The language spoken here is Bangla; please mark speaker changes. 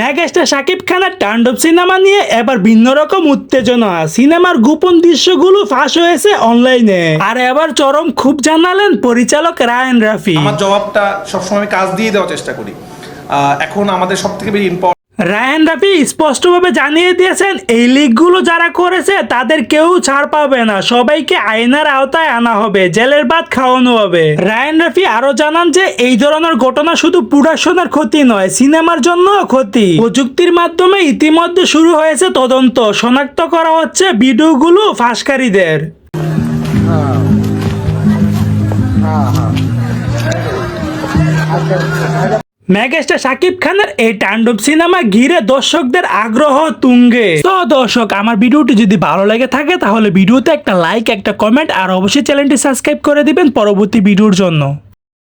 Speaker 1: ম্যাগাস্টার সাকিব খানের টান্ডব সিনেমা নিয়ে এবার ভিন্ন রকম উত্তেজনা। সিনেমার গোপন দৃশ্যগুলো ফাঁস হয়েছে অনলাইনে। আর এবার চরম খুব জানালেন পরিচালক রায়ন রাফি।
Speaker 2: আমার জবাবটা সবসময় কাজ দিয়ে দেওয়ার চেষ্টা করি। এখন আমাদের সব থেকে বেশি
Speaker 1: রায়ান রাফি স্পষ্টভাবে জানিয়ে দিয়েছেন, এই লিগগুলো যারা করেছে তাদের কেউ ছাড় পাবে না। সবাইকে আইনের আওতায় আনা হবে, জেলের ভাত খাওয়ানো হবে। রায়ান রাফি আরও জানান যে, এই ধরনের ঘটনা শুধু প্রোডাকশনের ক্ষতি নয়, সিনেমার জন্য ক্ষতি। প্রযুক্তির মাধ্যমে ইতিমধ্যে শুরু হয়েছে তদন্ত। শনাক্ত করা হচ্ছে ভিডিওগুলো ফাঁসকারীদের। মেগাস্টার সাকিব খানের এই টান্ডব সিনেমা ঘিরে দর্শকদের আগ্রহ তুঙ্গে। তো দর্শক, আমার ভিডিওটি যদি ভালো লেগে থাকে, তাহলে ভিডিওতে একটা লাইক একটা কমেন্ট আর অবশ্যই চ্যানেলটি সাবস্ক্রাইব করে দিবেন পরবর্তী ভিডিওর জন্য।